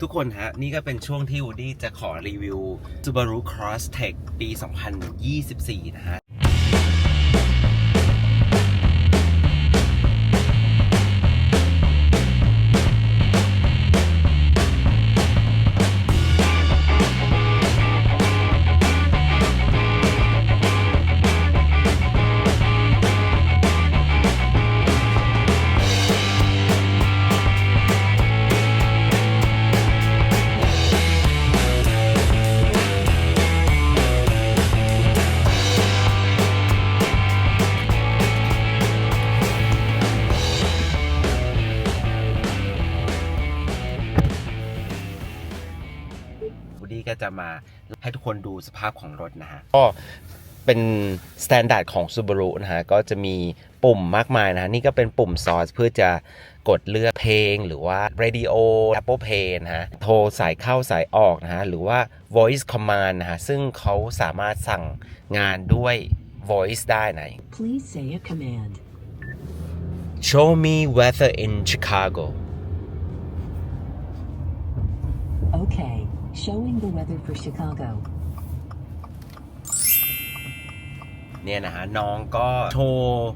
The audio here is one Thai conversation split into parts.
ทุกคนฮะ นี่ก็เป็นช่วงที่วูดี้จะขอรีวิว Subaru Crosstech ปี 2024 นะฮะ ก็จะมาให้ทุกคนดูสภาพของรถนะฮะก็เป็นสแตนดาร์ดของ Subaru นะฮะ ก็จะมีปุ่มมากมายนะฮะ นี่ก็เป็นปุ่มซอสเพื่อจะกดเลือกเพลงหรือว่า Radio Apple Play นะฮะ โทรสายเข้าสายออกนะฮะ หรือว่า Voice Command นะฮะ ซึ่งเขาสามารถสั่งงานด้วย Voice ได้นะ Please say a command. Show me weather in Chicago Okay, showing the weather for Chicago. เนี่ยนะฮะน้องก็โชว์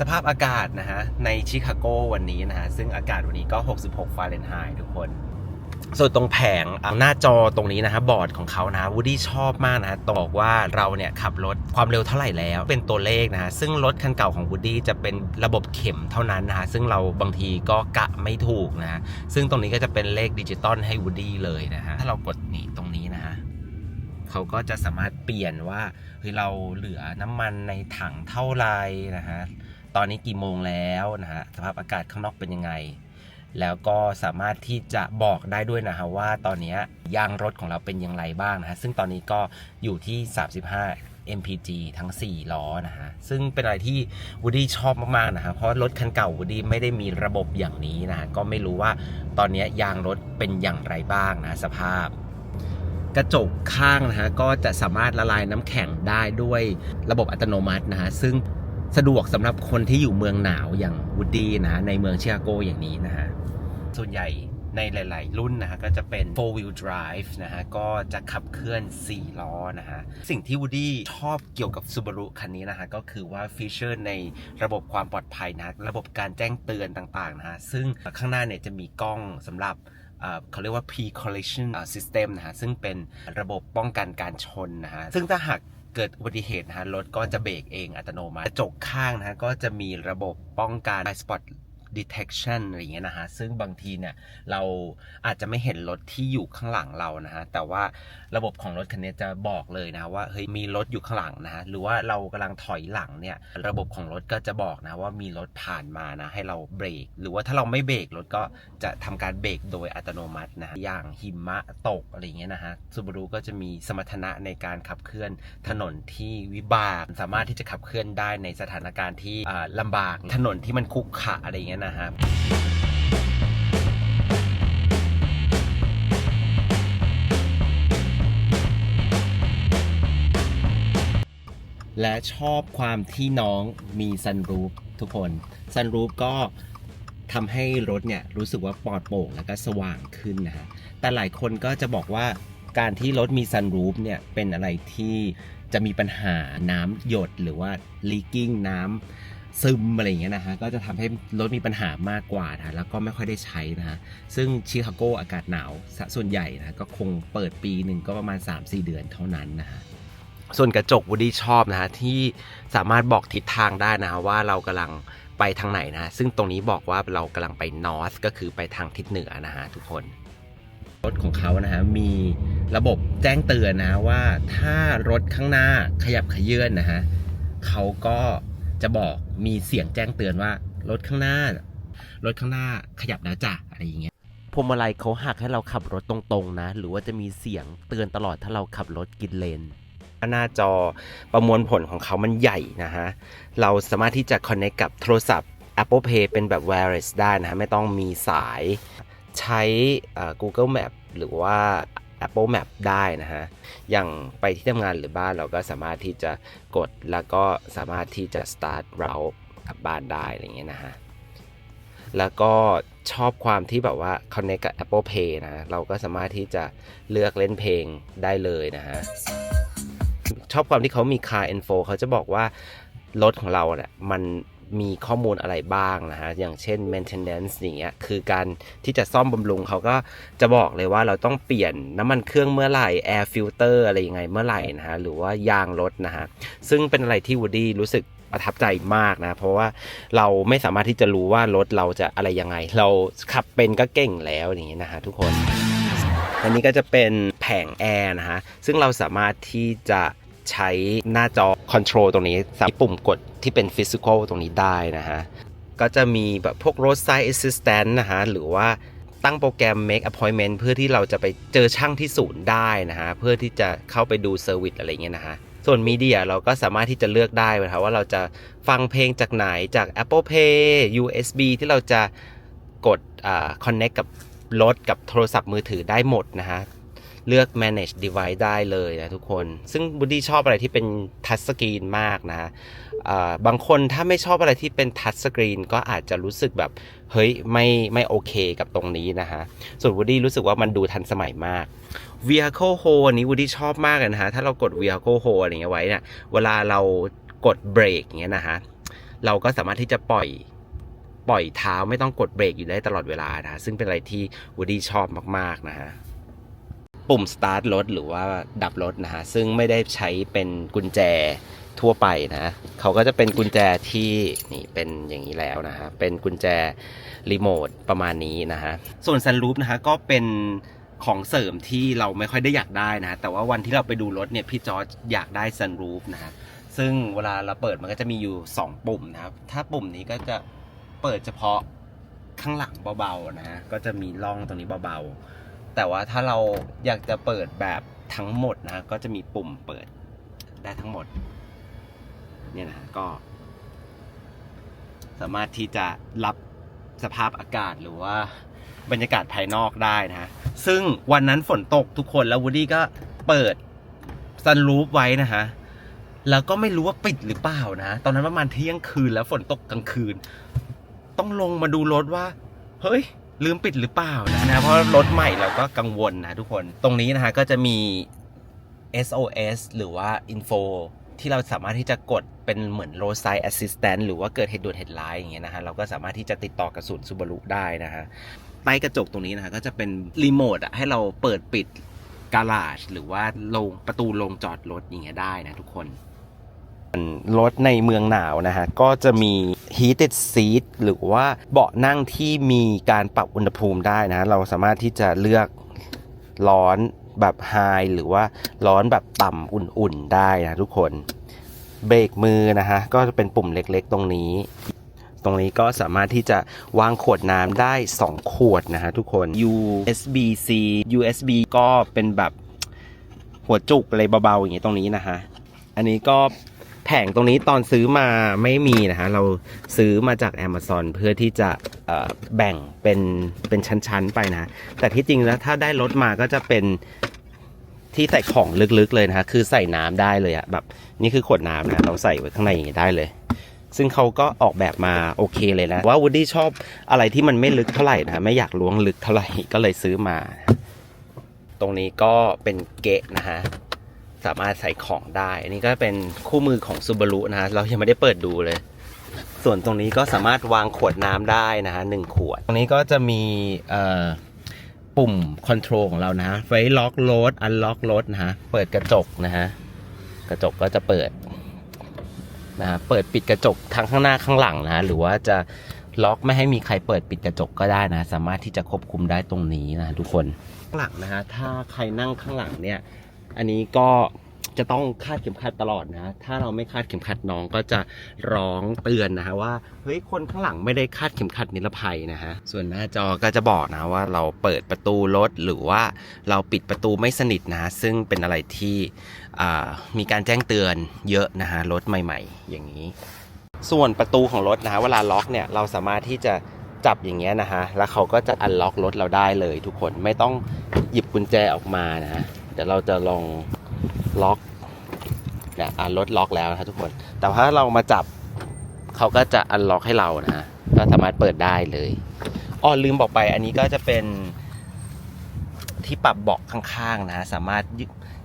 สภาพอากาศนะฮะในชิคาโกวันนี้นะฮะซึ่งอากาศวันนี้ก็ 66 ฟาเรนไฮต์ทุกคน ส่วนตรงแผงหน้าจอตรงนี้นะฮะบอร์ดของเขานะวูดี้ชอบมากนะตบอกว่าเราเนี่ยขับรถความเร็วเท่าไหร่แล้ว เป็นตัวเลขนะฮะซึ่งรถคันเก่าของวูดี้จะเป็นระบบเข็มเท่านั้นนะฮะซึ่งเราบางทีก็กะไม่ถูกนะฮะซึ่งตรงนี้ก็จะเป็นเลขดิจิตอลให้วูดี้เลยนะฮะถ้าเรากดนี่ตรงนี้นะฮะเขาก็จะสามารถเปลี่ยนว่าเฮ้ยเราเหลือน้ำมันในถังเท่าไหรนะฮะตอนนี้กี่โมงแล้วนะฮะสภาพอากาศข้างนอกเป็นยังไง แล้วก็สามารถที่จะบอกได้ด้วยนะฮะว่าตอนนี้ยางรถของเราเป็นอย่างไรบ้างนะฮะซึ่งตอนนี้ก็อยู่ที่ 35 mpg ทั้ง 4 ล้อนะฮะ ซึ่งเป็นอะไรที่วูดดี้ชอบมาก ๆ นะฮะ เพราะรถคันเก่าวูดดี้ไม่ได้มีระบบอย่างนี้นะฮะ ก็ไม่รู้ว่าตอนนี้ยางรถเป็นอย่างไรบ้างนะสภาพ กระจกข้างนะฮะ ก็จะสามารถละลายน้ำแข็งได้ด้วยระบบอัตโนมัตินะฮะ ซึ่ง สะดวกสำหรับคนที่อยู่เมืองหนาวอย่างวูดดี้นะ ในเมืองชิคาโกอย่างนี้นะฮะ ส่วนใหญ่ในหลาย ๆ รุ่นนะฮะก็จะเป็น four wheel drive นะฮะ ก็จะขับเคลื่อน 4 ล้อนะฮะ สิ่งที่วูดดี้ชอบเกี่ยวกับ Subaru คันนี้นะฮะ ก็คือว่าฟีเจอร์ในระบบความปลอดภัยนะ ระบบการแจ้งเตือนต่าง ๆ นะฮะ ซึ่งข้างหน้าเนี่ยจะมีกล้องสำหรับเขาเรียกว่า pre collision system นะฮะ ซึ่งเป็นระบบป้องกันการชนนะฮะ ซึ่งถ้าหาก เกิดอุบัติเหตุนะฮะรถก็จะเบรกเองอัตโนมัติกระจกข้างนะฮะก็จะมีระบบป้องกัน blind spot detection อะไรเงี้ยนะฮะ ซึ่งบางทีเนี่ยเราอาจจะไม่เห็นรถที่อยู่ข้างหลังเรานะฮะ แต่ว่าระบบของรถคันนี้จะบอกเลยนะว่าเฮ้ยมีรถอยู่ข้างหลังนะฮะ หรือว่าเรากำลังถอยหลังเนี่ย ระบบของรถก็จะบอกนะว่ามีรถผ่านมานะให้เราเบรก หรือว่าถ้าเราไม่เบรกรถก็จะทำการเบรกโดยอัตโนมัตินะะอย่างหิมะตกอะไรเงี้ยนะฮะซูบารุก็จะมีสมรรถนะในการขับเคลื่อนถนนที่วิบาก สามารถที่จะขับเคลื่อนได้ในสถานการณ์ที่อ่าลำบากถนนที่มันคุกขะอะไรเงี้ยนะฮะและชอบความที่น้องมีซันรูฟทุกคนซันรูฟก็ทำให้รถเนี่ยรู้สึกว่าปลอดโปร่งแล้วก็สว่างขึ้นนะฮะแต่หลายคนก็จะบอกว่าการที่รถมีซันรูฟเนี่ยเป็นอะไรที่จะมีปัญหาน้ำหยดหรือว่า leaking น้ำ ซึมอะไรอย่างเงี้ยนะฮะก็จะทำให้รถมีปัญหามากกว่านะแล้วก็ไม่ค่อยได้ใช้นะฮะซึ่งชิคาโกอากาศหนาวซะส่วนใหญ่นะก็คงเปิดปีหนึ่งก็ประมาณ 3-4 เดือนเท่านั้นนะฮะส่วนกระจกวูดดี้ชอบนะฮะที่สามารถบอกทิศทางได้นะฮะว่าเรากำลังไปทางไหนนะฮะซึ่งตรงนี้บอกว่าเรากำลังไป north ก็คือไปทางทิศเหนือนะฮะทุกคนรถของเขานะฮะมีระบบแจ้งเตือนนะว่าถ้ารถข้างหน้าขยับขยื่นนะฮะเขาก็ จะบอกมีเสียงแจ้งเตือนว่ารถข้างหน้ารถข้างหน้าขยับแล้วจ้ะอะไรอย่างเงี้ยพวงมาลัยเขาหักให้เราขับรถตรงๆนะ หรือว่าจะมีเสียงเตือนตลอดถ้าเราขับรถกินเลนหน้าจอประมวลผลของเขามันใหญ่นะฮะ เราสามารถที่จะ connect กับโทรศัพท์ Apple Pay เป็นแบบ wireless ได้นะฮะ ไม่ต้องมีสาย ใช้เอ่อ Google Map หรือว่า Apple Map ได้นะฮะ อย่างไปที่ทำงานหรือบ้านเราก็สามารถที่จะกดแล้วก็สามารถที่จะ start route กลับบ้านได้อะไรอย่างเงี้ยนะฮะ แล้วก็ชอบความที่แบบว่า connect กับ Apple Pay นะ เราก็สามารถที่จะเลือกเล่นเพลงได้เลยนะฮะ ชอบความที่เขามี car info เขาจะบอกว่ารถของเราเนี่ยมัน มีข้อมูลอะไรบ้างนะฮะ อย่างเช่น maintenance อย่างเงี้ย คือการที่จะซ่อมบำรุงเขาก็จะบอกเลยว่าเราต้องเปลี่ยนน้ำมันเครื่องเมื่อไหร่ air filter อะไรยังไงเมื่อไหร่นะฮะ หรือว่ายางรถนะฮะ ซึ่งเป็นอะไรที่วูดี้รู้สึกประทับใจมากนะ เพราะว่าเราไม่สามารถที่จะรู้ว่ารถเราจะอะไรยังไง เราขับเป็นก็เก่งแล้วอย่างนี้นะฮะทุกคน อันนี้ก็จะเป็นแผงแอร์นะฮะ ซึ่งเราสามารถที่จะใช้หน้าจอคอนโทรลตรงนี้สามปุ่มกด ที่เป็นฟิสิกอลตรงนี้ได้นะฮะ ก็จะมีแบบพวก roadside assistant นะฮะ หรือว่าตั้งโปรแกรม make appointment เพื่อที่เราจะไปเจอช่างที่ศูนย์ได้นะฮะ เพื่อที่จะเข้าไปดูเซอร์วิสอะไรเงี้ยนะฮะ ส่วนมีเดียเราก็สามารถที่จะเลือกได้นะครับว่าเราจะฟังเพลงจากไหนจาก Apple Pay USB ที่เราจะกดอ่า connect กับรถกับโทรศัพท์มือถือได้หมดนะฮะ เลือก manage device ได้เลยนะทุกคน ซึ่งบูดี้ชอบอะไรที่เป็น touch screen มากนะะบางคนถ้าไม่ชอบอะไรที่เป็น touch screen ก็อาจจะรู้สึกแบบ เฮ้ย ไม่ไม่โอเคกับตรงนี้นะฮะ ส่วนวูดี้รู้สึกว่ามันดูทันสมัยมาก vehicle hold อันนี้วูดี้ชอบมากนะฮะ ถ้าเรากด vehicle hold อะไรเงี้ยไว้เนี่ยเวลาเรากดเบรกอย่างเงี้ยนะฮะ เราก็สามารถที่จะปล่อยปล่อยเท้าไม่ต้องกดเบรกอยู่ได้ตลอดเวลานะฮะซึ่งเป็นอะไรที่วูดี้ชอบมาก ๆ นะฮะ ปุ่ม start รถหรือว่าดับรถนะฮะซึ่งไม่ได้ใช้เป็นกุญแจทั่วไปนะเขาก็จะเป็นกุญแจที่นี่เป็นอย่างนี้แล้วนะฮะเป็นกุญแจรีโมทประมาณนี้นะฮะส่วนซันรูปนะฮะก็เป็นของเสริมที่เราไม่ค่อยได้อยากได้นะแต่ว่าวันที่เราไปดูรถเนี่ยพี่จอร์จอยากได้ซันรูฟนะฮะซึ่งเวลาเราเปิดมันก็จะมีอยู่ 2 ปุ่มนะครับ ถ้าปุ่มนี้ก็จะเปิดเฉพาะข้างหลังเบาๆนะฮะก็จะมีร่องตรงนี้เบาๆ แต่ว่าถ้าเราอยากจะเปิดแบบทั้งหมดนะก็จะมีปุ่มเปิดได้ทั้งหมดเนี่ยนะก็ สามารถที่จะรับสภาพอากาศหรือว่าบรรยากาศภายนอกได้นะฮะซึ่งวันนั้นฝนตกทุกคนแล้ววูดดี้ก็เปิดซันรูฟไว้นะฮะแล้วก็ไม่รู้ว่าปิดหรือเปล่านะ ตอนนั้นประมาณเที่ยงคืนแล้วฝนตกกลางคืน ต้องลงมาดูรถว่า เฮ้ย ลืมปิดหรือเปล่านะนะเพราะรถใหม่เราก็กังวลนะทุกคนตรงนี้นะฮะก็จะมี SOS หรือว่า info ที่เราสามารถที่จะกดเป็นเหมือน roadside assistant หรือว่าเกิดเหตุด่วนเหตุร้ายอย่างเงี้ยนะฮะเราก็สามารถที่จะติดต่อกับศูนย์ซูบารุได้นะฮะใต้กระจกตรงนี้นะฮะก็จะเป็นรีโมทอะให้เราเปิดปิดการาจหรือว่าลงประตูลงจอดรถอย่างเงี้ยได้นะทุกคน รถในเมืองหนาวนะฮะ ก็จะมี heated seat หรือว่าเบาะนั่งที่มีการปรับอุณหภูมิได้นะ เราสามารถที่จะเลือกร้อนแบบ high หรือว่าร้อนแบบต่ำอุ่นๆได้นะทุกคนเบรกมือนะฮะ ก็จะเป็นปุ่มเล็กๆตรงนี้ ตรงนี้ก็สามารถที่จะวางขวดน้ำได้ 2 ขวดนะฮะทุกคน USB C USB ก็เป็นแบบหัวจุกอะไรเบาๆอย่างนี้ตรงนี้นะฮะ อันนี้ก็ ผงตรงนี้ตอนซื้อมาไม่มีนะฮะ เราซื้อมาจาก Amazon เพื่อที่จะแบ่งเป็นเป็นชั้นๆไปนะ แต่ที่จริงแล้วถ้าได้รถมาก็จะเป็นที่ใส่ของลึกๆเลยนะฮะ คือใส่น้ำได้เลยอะแบบนี่คือขวดน้ำนะเราใส่ไว้ข้างในอย่างนี้ได้เลย ซึ่งเขาก็ออกแบบมาโอเคเลยนะ ว่าวูดดี้ชอบอะไรที่มันไม่ลึกเท่าไหร่นะไม่อยากล้วงลึกเท่าไหร่ก็เลยซื้อมา ตรงนี้ก็เป็นเกะนะฮะ สามารถใส่ของได้ อันนี้ก็เป็นคู่มือของ Subaru นะฮะ เรายังไม่ได้เปิดดูเลย ส่วนตรงนี้ก็สามารถวางขวดน้ำได้นะฮะหนึ่งขวด ตรงนี้ก็จะมีปุ่มคอนโทรลของเรานะฮะ ไว้ล็อกรถอันล็อกรถนะฮะ เปิดกระจกนะฮะ กระจกก็จะเปิดนะฮะ เปิดปิดกระจกทั้งข้างหน้าข้างหลังนะฮะ หรือว่าจะล็อกไม่ให้มีใครเปิดปิดกระจกก็ได้นะ สามารถที่จะควบคุมได้ตรงนี้นะทุกคนข้างหลังนะฮะ ถ้าใครนั่งข้างหลังเนี่ย อันนี้ก็จะต้องคาดเข็มขัดตลอดนะ ถ้าเราไม่คาดเข็มขัดน้องก็จะร้องเตือนนะฮะว่า เฮ้ย คนข้างหลังไม่ได้คาดเข็มขัดนิรภัยนะฮะ ส่วนหน้าจอก็จะบอกนะว่าเราเปิดประตูรถหรือว่าเราปิดประตูไม่สนิทนะ ซึ่งเป็นอะไรที่มีการแจ้งเตือนเยอะนะฮะ รถใหม่ ๆ อย่างนี้ ส่วนประตูของรถนะฮะ เวลาล็อกเนี่ย เราสามารถที่จะจับอย่างเงี้ยนะฮะ แล้วเขาก็จะอันล็อกรถเราได้เลยทุกคน ไม่ต้องหยิบกุญแจออกมานะฮะ เดี๋ยวเราจะลองล็อกเนี่ยอะรถล็อกแล้วนะครับทุกคน แต่ถ้าเรามาจับเขาก็จะอันล็อกให้เรานะฮะก็สามารถเปิดได้เลยอ๋อลืมบอกไป อันนี้ก็จะเป็นที่ปรับเบาะข้างๆนะฮะสามารถย,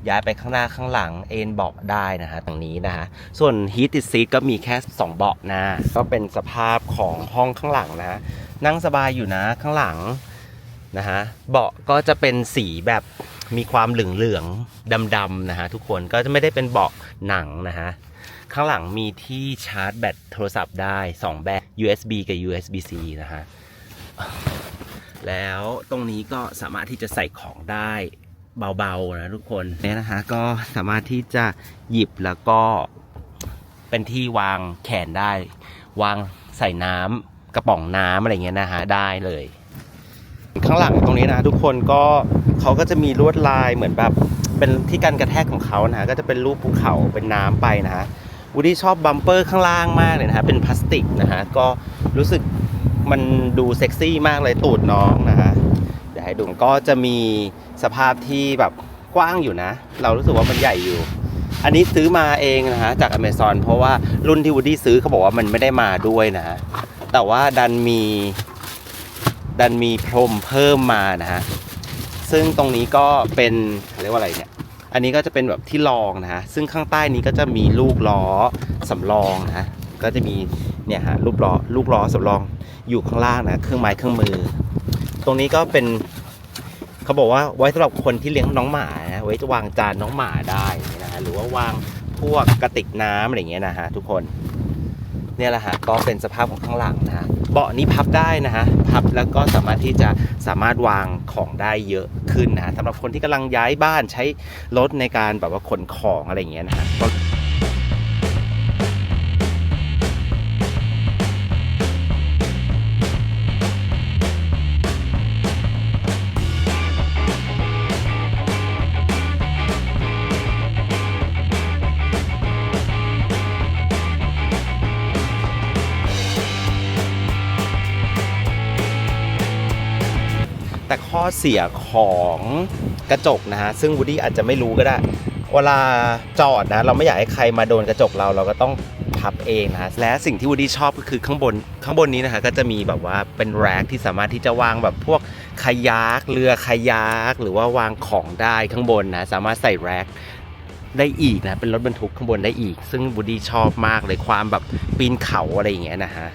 ย้ายไปข้างหน้าข้างหลังเอนเบาะได้นะฮะตรงนี้นะฮะส่วน heated seat ก็มีแค่ 2 เบาะนะ ก็เป็นสภาพของห้องข้างหลังนะนั่งสบายอยู่นะข้างหลังนะฮะเบาะก็จะเป็นสีแบบ มีความเหลืองๆดำๆนะฮะทุกคนก็จะไม่ได้เป็นเบาะหนังนะฮะข้างหลังมีที่ชาร์จแบตโทรศัพท์ได้ 2 แบบ USB กับ USB-C นะฮะแล้วตรงนี้ก็สามารถที่จะใส่ของได้เบาๆนะทุกคนเนี่ยนะฮะก็สามารถที่จะหยิบแล้วก็เป็นที่วางแขนได้ วางใส่น้ำกระป๋องน้ำอะไรเงี้ยนะฮะได้เลย ข้างหลังตรงนี้นะทุกคนก็เขาก็จะมีลวดลายเหมือนแบบเป็นที่กันกระแทกของเขานะก็จะเป็นรูปภูเขาเป็นน้ำไปนะฮะวูดี้ชอบบัมเปอร์ข้างล่างมากเลยนะฮะเป็นพลาสติกนะฮะก็รู้สึกมันดูเซ็กซี่มากเลยตูดน้องนะฮะเดี๋ยวให้ดูก็จะมีสภาพที่แบบกว้างอยู่นะ เรารู้สึกว่ามันใหญ่อยู่ อันนี้ซื้อมาเองนะฮะจากอเมซอนเพราะว่ารุ่นที่วูดดี้ซื้อเขาบอกว่ามันไม่ได้มาด้วยนะฮะแต่ว่าดันมี ดันมีพรมเพิ่มมานะฮะซึ่งตรงนี้ก็เป็นเรียกว่าอะไรเนี่ยอันนี้ก็จะเป็นแบบที่รองนะฮะซึ่งข้างใต้นี้ก็จะมีลูกล้อสำรองนะะก็จะมีเนี่ยฮะลูกล้อลูกล้อสำรองอยู่ข้างล่างนะเครื่องไม้เครื่องมือ ตรงนี้ก็เป็นเขาบอกว่าไว้สำหรับคนที่เลี้ยงน้องหมานะไว้จะวางจานน้องหมาได้นะฮะหรือว่าวางพวกกระติกน้ำอะไรเงี้ยนะฮะทุกคน เนี่ยแหละฮะก็เป็นสภาพของข้างหลังนะเบาะนี้พับได้นะฮะพับแล้วก็สามารถที่จะสามารถวางของได้เยอะขึ้นนะสำหรับคนที่กำลังย้ายบ้านใช้รถในการแบบว่าขนของอะไรอย่างเงี้ยนะฮะ ข้อเสียของกระจกนะฮะซึ่งวูดี้อาจจะไม่รู้ก็ได้ เวลาจอดนะ เราไม่อยากให้ใครมาโดนกระจกเราเราก็ต้องพับเองนะฮะและสิ่งที่วูดี้ชอบก็คือข้างบนข้างบนนี้นะฮะก็จะมีแบบว่าเป็นแร็กที่สามารถที่จะวางแบบพวกคายักเรือคายักหรือว่าวางของได้ข้างบนนะสามารถใส่แร็กได้อีกนะเป็นรถบรรทุกข้างบนได้อีก ซึ่งวูดี้ชอบมากเลยความแบบปีนเขาอะไรอย่างเงี้ยนะฮะ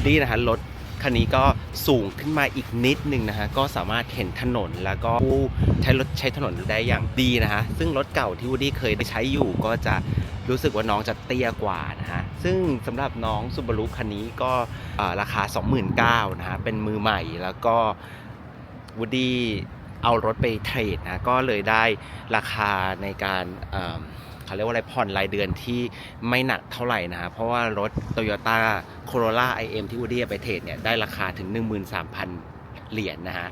ดดี้นะฮะรถคันนี้ก็สูงขึ้นมาอีกนิดนึงนะฮะก็สามารถเห็นถนนแล้วก็ผู้ใช้รถใช้ถนนได้อย่างดีนะฮะซึ่งรถเก่าที่วูดี้เคยได้ใช้อยู่ก็จะรู้สึกว่าน้องจะเตี้ยกว่านะฮะซึ่งสำหรับน้องซูบารุคันนี้ก็ราคา 29,000นะฮะเป็นมือใหม่แล้วก็วูดี้เอารถไปเทรดนะก็เลยได้ราคาในการ เขาเรียกว่าอะไรผ่อนรายเดือนที่ไม่หนักเท่าไหร่นะฮะเพราะว่ารถ Toyota Corolla IM ที่วูดี้ไปเทรดเนี่ยได้ราคาถึง 13,000 เหรียญนนะฮะ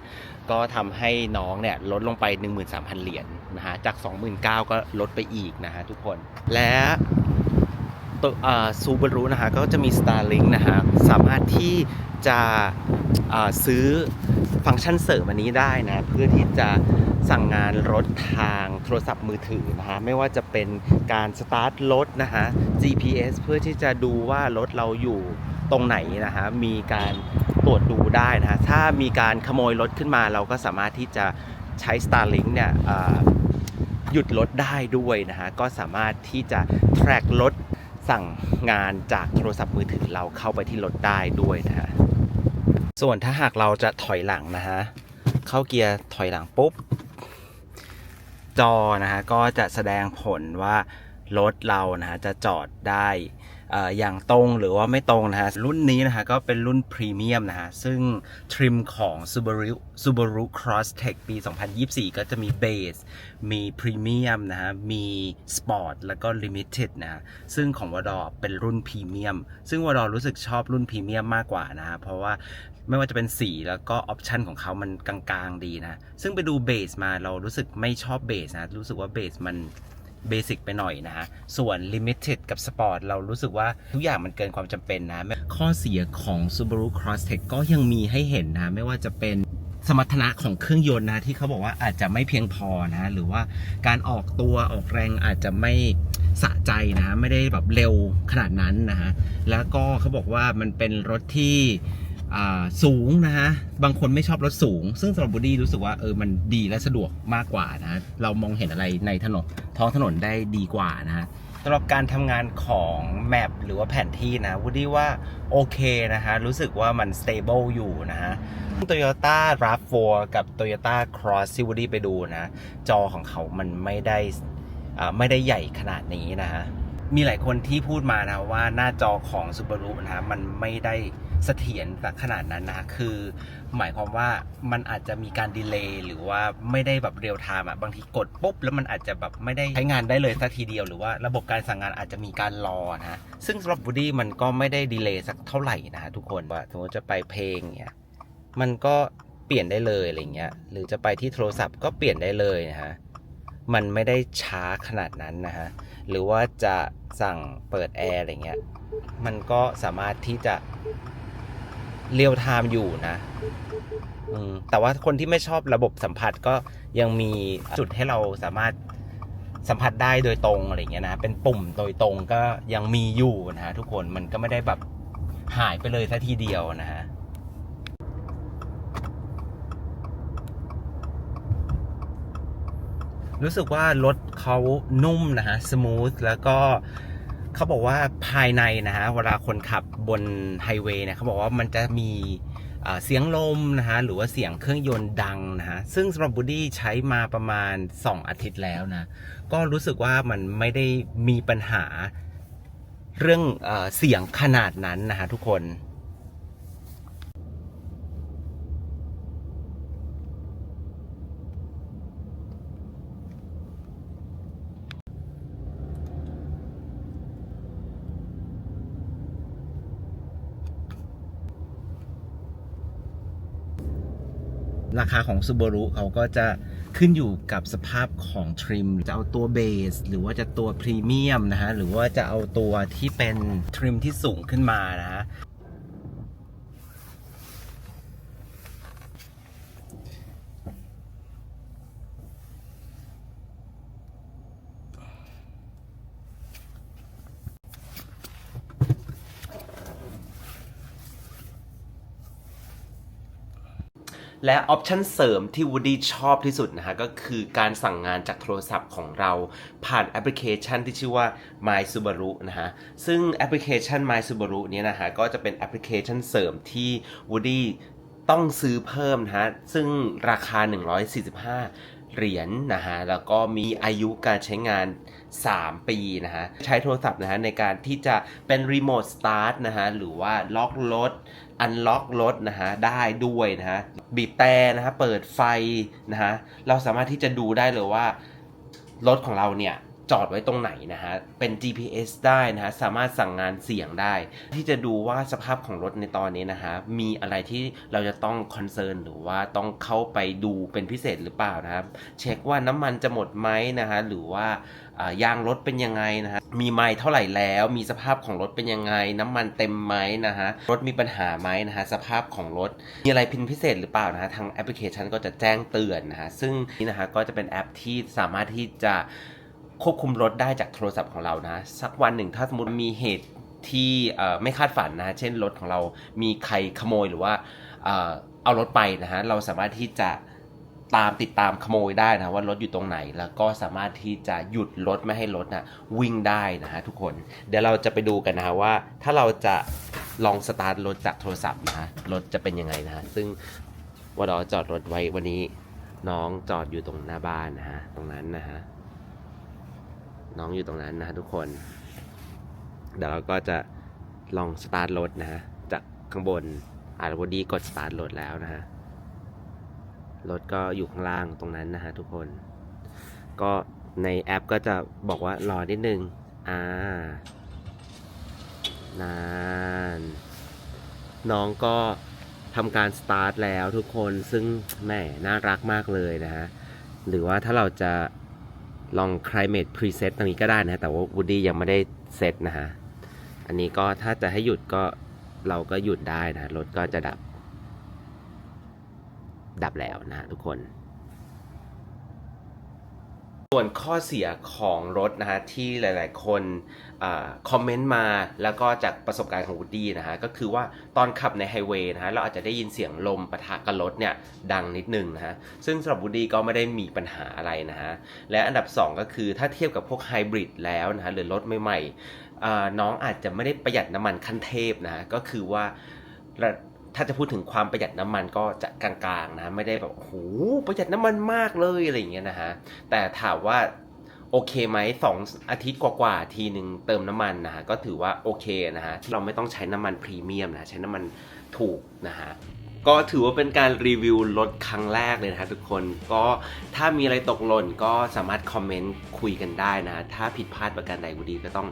ก็ทำให้น้องเนี่ยลดลงไป 13,000 เหรียญนะฮะจาก 29,000 ก็ลดไปอีกนะฮะทุกคนและตัวซูบารุนะฮะก็จะมี Starlink นะฮะสามารถที่จะซื้อฟังก์ชันเสริมอันนี้ได้นะ เพื่อที่จะ สั่งงานรถทางโทรศัพท์มือถือนะฮะไม่ว่าจะเป็นการสตาร์ทรถนะฮะ GPS เพื่อที่จะดูว่ารถเราอยู่ตรงไหนนะฮะมีการตรวจดูได้นะฮะถ้ามีการขโมยรถขึ้นมาเราก็สามารถที่จะใช้ Starlink เนี่ยหยุดรถได้ด้วยนะฮะก็สามารถที่จะ track รถสั่งงานจากโทรศัพท์มือถือเราเข้าไปที่รถได้ด้วยนะฮะส่วนถ้าหากเราจะถอยหลังนะฮะเข้าเกียร์ถอยหลังปุ๊บ จอนะฮะก็จะแสดงผลว่ารถเรานะฮะจะจอดได้อย่างตรงหรือว่าไม่ตรงนะฮะรุ่นนี้นะฮะก็เป็นรุ่นพรีเมียมนะฮะซึ่งทริมของ Subaru Subaru Crosstrek ปี 2024 ก็จะมีเบสมีพรีเมียมนะฮะมีสปอร์ตแล้วก็ลิมิเต็ดนะฮะซึ่งของวดอเป็นรุ่นพรีเมียมซึ่งวดอรู้สึกชอบรุ่นพรีเมียมมากกว่านะฮะเพราะว่า ไม่ว่าจะเป็นสีแล้วก็ออปชันของเขามันกลางๆดีนะ ซึ่งไปดูเบสมาเรารู้สึกไม่ชอบเบสนะ รู้สึกว่าเบสมันเบสิกไปหน่อยนะฮะ ส่วน Limited กับ Sport เรารู้สึกว่าทุกอย่างมันเกินความจำเป็นนะ ข้อเสียของ Subaru Crosstrek ก็ยังมีให้เห็นนะ ไม่ว่าจะเป็นสมรรถนะของเครื่องยนต์นะที่เขาบอกว่าอาจจะไม่เพียงพอนะ หรือว่าการออกตัวออกแรงอาจจะไม่สะใจนะ ไม่ได้แบบเร็วขนาดนั้นนะฮะ แล้วก็เขาบอกว่ามันเป็นรถที่ สูงนะฮะ บางคนไม่ชอบรถสูง ซึ่งสำหรับบูดี้รู้สึกว่าเออมันดีและสะดวกมากกว่านะ เรามองเห็นอะไรในถนนท้องถนนได้ดีกว่านะฮะสำหรับการทำงานของแมปหรือว่าแผนที่นะวูดดี้ว่าโอเคนะฮะ รู้สึกว่ามัน stable อยู่นะฮะ Toyota RAV4 กับ Toyota Cross ที่วูดดี้ไปดูนะ จอของเขามันไม่ได้ไม่ได้ใหญ่ขนาดนี้นะฮะ มีหลายคนที่พูดมานะว่าหน้าจอของ Subaru นะฮะมันไม่ได้ เสถียรสักขนาดนั้นนะคือ หมายความว่ามันอาจจะมีการดีเลย์หรือว่าไม่ได้แบบเรียลไทม์อะบางทีกดปุ๊บ แล้วมันอาจจะแบบไม่ได้ใช้งานได้เลยสักทีเดียวหรือว่าระบบการสั่งงานอาจจะมีการรอนะซึ่งสำหรับ Woody มันก็ไม่ได้ดีเลย์สักเท่าไหร่นะฮะทุกคนว่าสมมติจะไปเพลงเงี้ยมันก็เปลี่ยนได้เลยอะไรเงี้ยหรือจะไปที่โทรศัพท์ก็เปลี่ยนได้เลยนะฮะมันไม่ได้ช้าขนาดนั้นนะฮะ หรือว่าจะสั่งเปิดแอร์อะไรเงี้ย มันก็สามารถที่จะ เรียลไทม์อยู่นะแต่ว่าคนที่ไม่ชอบระบบสัมผัสก็ยังมีจุดให้เราสามารถสัมผัสได้โดยตรงอะไรเงี้ยนะ เป็นปุ่มโดยตรงก็ยังมีอยู่นะฮะทุกคนมันก็ไม่ได้แบบหายไปเลยซะทีเดียวนะฮะรู้สึกว่ารถเขานุ่มนะฮะ สมูท แล้วก็ เขาบอกว่าภายในนะฮะเวลาคนขับบนไฮเวย์เนี่ยเขาบอกว่ามันจะมีเสียงลมนะฮะหรือว่าเสียงเครื่องยนต์ดังนะฮะซึ่งสำหรับบูดี้ใช้มาประมาณ 2 อาทิตย์แล้วนะก็รู้สึกว่ามันไม่ได้มีปัญหาเรื่องเอเสียงขนาดนั้นนะฮะทุกคน ราคาของ Subaru เขาก็จะขึ้นอยู่กับสภาพของทริม จะเอาตัวเบสหรือว่าจะตัวพรีเมียมนะฮะ หรือว่าจะเอาตัวที่เป็นทริมที่สูงขึ้นมานะฮะ และออปชันเสริมที่ Woody ชอบที่สุดนะฮะก็คือการสั่งงานจากโทรศัพท์ของเราผ่านแอปพลิเคชันที่ชื่อว่า My Subaru นะฮะซึ่งแอปพลิเคชัน My Subaru เนี้นะฮะก็จะเป็นแอปพลิเคชันเสริมที่ Woody ต้องซื้อเพิ่มนะฮะซึ่งราคา 145เหรียญนะฮะแล้วก็มีอายุการใช้งาน 3 ปีนะฮะใช้โทรศัพท์นะฮะในการที่จะเป็นรีโมทสตาร์ทนะฮะหรือว่าล็อกรถ อันล็อกรถนะฮะได้ด้วยนะฮะบีบแต่นะฮะเปิดไฟนะฮะเราสามารถที่จะดูได้เลยว่ารถของเราเนี่ยจอดไว้ตรงไหนนะฮะ เป็น GPS ได้นะฮะ สามารถสั่งงานเสียงได้ ที่จะดูว่าสภาพของรถในตอนนี้นะฮะ มีอะไรที่เราจะต้องคอนเซิร์นหรือว่าต้องเข้าไปดูเป็นพิเศษหรือเปล่านะครับ เช็คว่าน้ำมันจะหมดไหมนะฮะ หรือว่าอ่า ยางรถเป็นยังไงนะฮะ มีไมล์เท่าไหร่แล้ว มีสภาพของรถเป็นยังไง น้ำมันเต็มไหมนะฮะ รถมีปัญหาไหมนะฮะ สภาพของรถ มีอะไรพินพิเศษหรือเปล่านะฮะ ทางแอปพลิเคชันก็จะแจ้งเตือนนะฮะ ซึ่งนี่นะฮะก็จะเป็นแอปที่สามารถที่จะควบคุมรถได้จากโทรศัพท์ของเรานะ สักวันหนึ่งถ้าสมมติมีเหตุที่ไม่คาดฝันนะฮะเช่นรถของเรามีใครขโมยหรือว่าเอารถไปนะฮะ เราสามารถที่จะ ตามติดตามขโมยได้นะว่ารถอยู่ตรงไหน แล้วก็สามารถที่จะหยุดรถไม่ให้รถนะวิ่งได้นะฮะทุกคน เดี๋ยวเราจะไปดูกันนะฮะว่า ถ้าเราจะลองสตาร์ทรถจากโทรศัพท์นะฮะรถจะเป็นยังไงนะฮะซึ่งว่าเราจอดรถไว้วันนี้ น้องจอดอยู่ตรงหน้าบ้านนะฮะตรงนั้นนะฮะน้องอยู่ตรงนั้นนะฮะทุกคน เดี๋ยวเราก็จะลองสตาร์ทรถนะฮะจากข้างบนอาร์วดีกดสตาร์ทรถแล้วนะฮะ รถก็อยู่ข้างล่างตรงนั้นนะฮะทุกคน ก็ในแอปก็จะบอกว่ารอนิดนึง อ่า นาน น้องก็ทำการสตาร์ทแล้วทุกคนซึ่งแหมน่ารักมากเลยนะฮะ หรือว่าถ้าเราจะลอง climate preset ตรงนี้ก็ได้นะ แต่ว่า Woody ยังไม่ได้เซตนะฮะ อันนี้ก็ถ้าจะให้หยุดก็เราก็หยุดได้นะ รถก็จะดับ ดับแล้วนะทุกคน ส่วนข้อเสียของรถนะฮะที่หลาย ๆ คนอคอมเมนต์มาแล้วก็จากประสบการณ์ของวูดดี้นะฮะก็คือว่าตอนขับในไฮเวย์นะฮะเราอาจจะได้ยินเสียงลมปะทะกับรถเนี่ยดังนิดนึงนะฮะซึ่งสำหรับวูดดี้ก็ไม่ได้มีปัญหาอะไรนะฮะและอันดับ 2 ก็คือถ้าเทียบกับพวกไฮบริดแล้วนะฮะหรือรถใหม่ๆน้องอาจจะไม่ได้ประหยัดน้ำมันขั้นเทพนะะก็คือว่า ถ้าจะพูดถึงความประหยัดน้ำมันก็จะกลางๆนะไม่ได้แบบโอ้โหประหยัดน้ำมันมากเลยอะไรอย่างเงี้ยนะฮะแต่ถามว่าโอเคไหมสองอาทิตย์กว่าๆทีหนึ่งเติมน้ำมันนะฮะก็ถือว่าโอเคนะฮะที่เราไม่ต้องใช้น้ำมันพรีเมียมนะใช้น้ำมันถูกนะฮะก็ถือว่าเป็นการรีวิวรถครั้งแรกเลยนะะทุกคนก็ถ้ามีอะไรตกหล่นก็สามารถคอมเมนต์คุยกันได้นะ ถ้าผิดพลาดประการใดกูดีก็ต้อง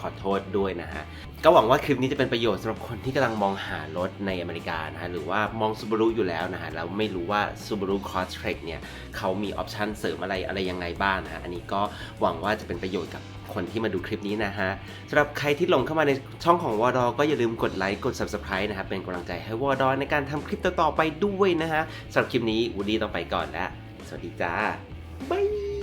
ขอโทษด้วยนะฮะ ก็หวังว่าคลิปนี้จะเป็นประโยชน์สำหรับคนที่กำลังมองหารถในอเมริกานะฮะ หรือว่ามอง Subaru อยู่แล้วนะฮะ แล้วไม่รู้ว่า Subaru Crosstrek เนี่ย เขามีออปชันเสริมอะไรอะไรยังไงบ้างนะฮะ อันนี้ก็หวังว่าจะเป็นประโยชน์กับคนที่มาดูคลิปนี้นะฮะสำหรับใครที่ลงเข้ามาในช่องของวอดอก็อย่าลืมกดไลค์กด Subscribe นะครับเป็นกำลังใจให้วอดอในการทำคลิปต่อๆไปด้วยนะฮะสำหรับคลิปนี้วูดดี้ต้องไปก่อนแล้วสวัสดีจ้าบาย